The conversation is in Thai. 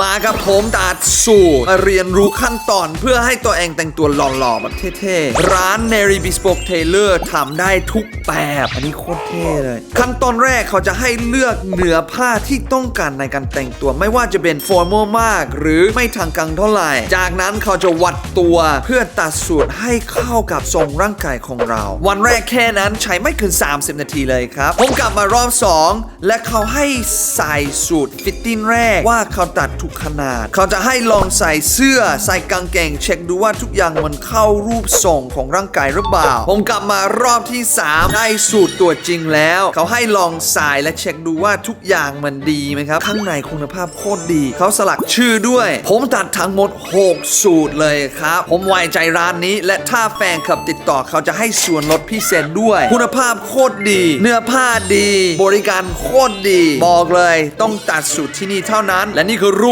มากับผมตัดสูตรมาเรียนรู้ขั้นตอนเพื่อให้ตัวเองแต่งตัวหล่อๆแบบเท่ๆ ร้าน n e r y Bespoke Tailor ทำได้ทุกแบบ อันนี้โคตรเท่เลย ขั้นตอนแรกเขาจะให้เลือกเนื้อผ้าที่ต้องการในการแต่งตัว ไม่ว่าจะเป็น formal มาก หรือไม่ทางการเท่าไหร่ จากนั้นเขาจะวัดตัวเพื่อตัดสูตรให้เข้ากับทรงร่างกายของเรา วันแรกแค่นั้นใช้ไม่เกิน30 นาทีเลยครับ ผมกลับมารอบ 2 และเขาให้ใส่สูตรฟิตติ้งแรกว่าเขาตัดทุกขนาด เขาจะให้ลองใส่เสื้อใส่กางเกง เช็คดูว่าทุกอย่างมันเข้ารูปทรงของร่างกายหรือเปล่า ผมกลับมารอบที่ 3 ได้สูตรตัวจริงแล้ว เขาให้ลองใส่และเช็คดูว่าทุกอย่างมันดีไหมครับ ข้างในคุณภาพโคตรดี เขาสลักชื่อด้วย ผมตัดทั้งหมด 6 สูตรเลยครับ ผมไว้ใจร้านนี้ และถ้าแฟนคลับติดต่อเขาจะให้ส่วนลดพิเศษด้วย คุณภาพโคตรดี เนื้อผ้าดี บริการโคตรดี บอกเลย ต้องตัดสูตรที่นี่เท่านั้น และนี่คือรู